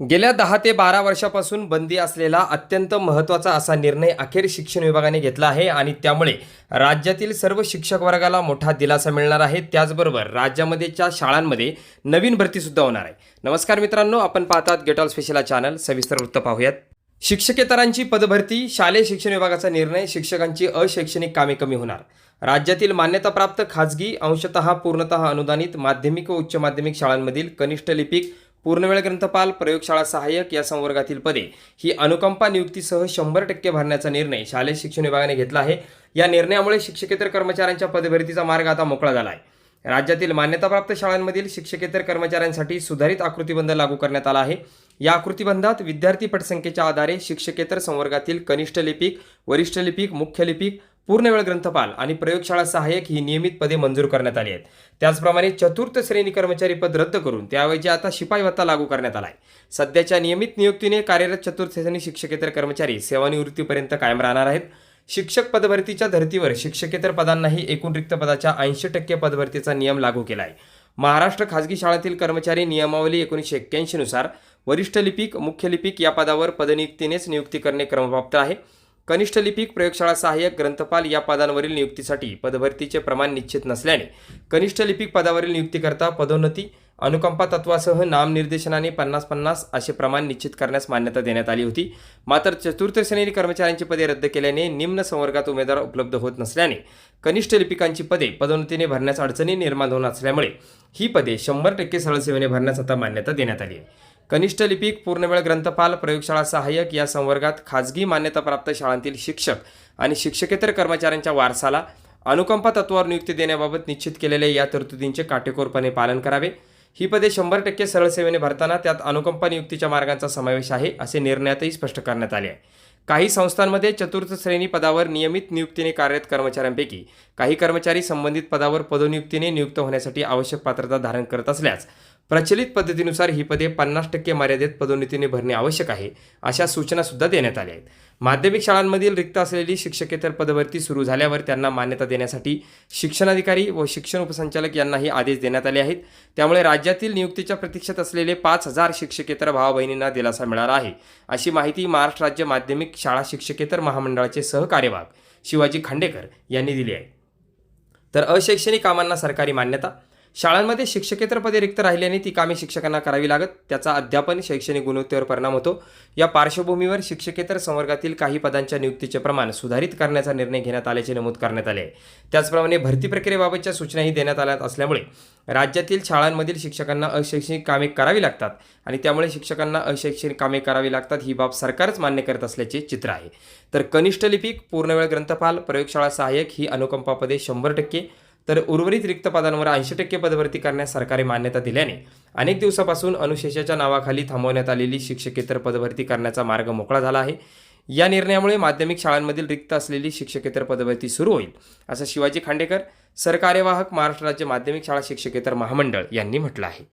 गेल्या दहा ते बारा वर्षापासून बंदी असलेला अत्यंत महत्त्वाचा असा निर्णय अखेर शिक्षण विभागाने घेतला आहे आणि त्यामुळे राज्यातील सर्व शिक्षक वर्गाला मोठा दिलासा मिळणार आहे. त्याचबरोबर राज्यामध्येच्या शाळांमध्ये नवीन भरतीसुद्धा होणार आहे. नमस्कार मित्रांनो आपण पाहतात गेट ऑल स्पेशल चॅनल सविस्तर वृत्त पाहूयात. शिक्षकेतरांची पदभरती शालेय शिक्षण विभागाचा निर्णय शिक्षकांची अशैक्षणिक कामे कमी होणार. राज्यातील मान्यताप्राप्त खाजगी अंशतः पूर्णतः अनुदानित माध्यमिक व उच्च माध्यमिक शाळांमधील कनिष्ठ लिपिक पूर्णवेळ ग्रंथपाल प्रयोगशाळा सहाय्यक या संवर्गातील पदे. ही अनुकंपा नियुक्तीसह शंभर टक्के भरण्याचा निर्णय शालेय शिक्षण विभागाने घेतला आहे. या निर्णयामुळे शिक्षकेतर कर्मचाऱ्यांच्या पदभरतीचा मार्ग आता मोकळा झाला आहे. राज्यातील मान्यताप्राप्त शाळांमधील शिक्षकेतर कर्मचाऱ्यांसाठी सुधारित आकृतीबंध लागू करण्यात आला आहे. या आकृतीबंधात विद्यार्थी पटसंख्येच्या आधारे शिक्षकेतर संवर्गातील कनिष्ठ लिपिक वरिष्ठ लिपिक मुख्य लिपिक पूर्णवेळ ग्रंथपाल आणि प्रयोगशाळा सहाय्यक ही नियमित पदे मंजूर करण्यात आली आहेत. त्याचप्रमाणे चतुर्थ श्रेणी कर्मचारी पद रद्द करून त्याऐवजी आता शिपाई भत्ता लागू करण्यात आला आहे सध्याच्या नियमित नियुक्तीने कार्यरत चतुर्थ श्रेणी शिक्षकेतर कर्मचारी सेवानिवृत्तीपर्यंत कायम राहणार आहेत. शिक्षक पदभरतीच्या धर्तीवर शिक्षकेतर पदांनाही एकूण रिक्त पदाच्या ऐंशी टक्के पदभरतीचा नियम लागू केला आहे महाराष्ट्र खाजगी शाळेतील कर्मचारी नियमावली एकोणीसशे एक्क्याऐंशीनुसार वरिष्ठ लिपिक मुख्य लिपिक या पदावर पदनियुक्तीनेच नियुक्ती करणे क्रमप्राप्त आहे. कनिष्ठ लिपिक प्रयोगशाळा सहाय्यक ग्रंथपाल या पदांवरील नियुक्तीसाठी पदभरतीचे प्रमाण निश्चित नसल्याने कनिष्ठ लिपिक पदावरील नियुक्तीकरता पदोन्नती अनुकंपा तत्वासह नामनिर्देशनाने पन्नास पन्नास असे प्रमाण निश्चित करण्यास मान्यता देण्यात आली होती. मात्र चतुर्थ श्रेणी कर्मचाऱ्यांची पदे रद्द केल्याने निम्न संवर्गात उमेदवार उपलब्ध होत नसल्याने कनिष्ठ लिपिकांची पदे पदोन्नतीने भरण्यास अडचणी निर्माण होत असल्यामुळे ही पदे शंभर टक्के सरळसेवेने भरण्यास आता मान्यता देण्यात आली आहे. कनिष्ठ लिपिक पूर्णवेळ ग्रंथपाल प्रयोगशाळा सहाय्यक या संवर्गात खाजगी मान्यताप्राप्त शाळांतील शिक्षक आणि शिक्षकेतर कर्मचाऱ्यांच्या वारसाला अनुकंपा तत्वावर नियुक्ती देण्याबाबत निश्चित केलेल्या या तरतुदींचे काटेकोरपणे पालन करावे. ही पदे शंभर टक्के सरळ सेवेने भरताना त्यात अनुकंपा नियुक्तीच्या मार्गांचा समावेश आहे असे निर्णयातही स्पष्ट करण्यात आले आहे. काही संस्थांमध्ये चतुर्थ श्रेणी पदावर नियमित नियुक्तीने कार्यरत कर्मचाऱ्यांपैकी काही कर्मचारी संबंधित पदावर पदोनियुक्तीने नियुक्त होण्यासाठी आवश्यक पात्रता धारण करत असल्यास प्रचलित पद्धतीनुसार ही पदे पन्नास टक्के मर्यादेत पदोन्नतीने भरणे आवश्यक आहे अशा सूचनासुद्धा देण्यात आल्या आहेत. माध्यमिक शाळांमधील रिक्त असलेली शिक्षकेतर पदभरती सुरू झाल्यावर त्यांना मान्यता देण्यासाठी शिक्षणाधिकारी व शिक्षण उपसंचालक यांनाही आदेश देण्यात आले आहेत. त्यामुळे राज्यातील नियुक्तीच्या प्रतीक्षेत असलेले पाच हजार शिक्षकेतर भावा बहिणींना दिलासा मिळाला आहे. अशी माहिती महाराष्ट्र राज्य माध्यमिक शाळा शिक्षकेतर महामंडळाचे सहकार्यवाह शिवाजी खांडेकर यांनी दिली आहे. तर अशैक्षणिक कामांना सरकारी मान्यता शाळांमध्ये शिक्षकेतर पदे रिक्त राहिल्याने ती कामे शिक्षकांना करावी लागत त्याचा अध्यापन शैक्षणिक गुणवत्तेवर परिणाम होतो. या पार्श्वभूमीवर शिक्षकेतर संवर्गातील काही पदांच्या नियुक्तीचे प्रमाण सुधारित करण्याचा निर्णय घेण्यात आल्याचे नमूद करण्यात आले. आहे त्याचप्रमाणे भरती प्रक्रियेबाबतच्या सूचनाही देण्यात आल्या असल्यामुळे राज्यातील शाळांमधील शिक्षकांना अशैक्षणिक कामे करावी लागतात आणि त्यामुळे शिक्षकांना अशैक्षणिक कामे करावी लागतात ही बाब सरकारच मान्य करत असल्याचे चित्र आहे. तर कनिष्ठ लिपिक पूर्णवेळ ग्रंथपाल प्रयोगशाळा सहाय्यक ही अनुकंपा पदे शंभर टक्के तर उर्वरित रिक्त पदांवर ऐंशी टक्के पदभरती करण्यास सरकारी मान्यता दिल्याने अनेक दिवसापासून अनुशेषाच्या नावाखाली थांबवण्यात आलेली शिक्षकेतर पदभरती करण्याचा मार्ग मोकळा झाला आहे. या निर्णयामुळे माध्यमिक शाळांमधील रिक्त असलेली शिक्षकेतर पदभरती सुरू होईल असं शिवाजी खांडेकर सरकार्यवाहक महाराष्ट्र राज्य माध्यमिक शाळा शिक्षकेतर महामंडळ यांनी म्हटलं आहे.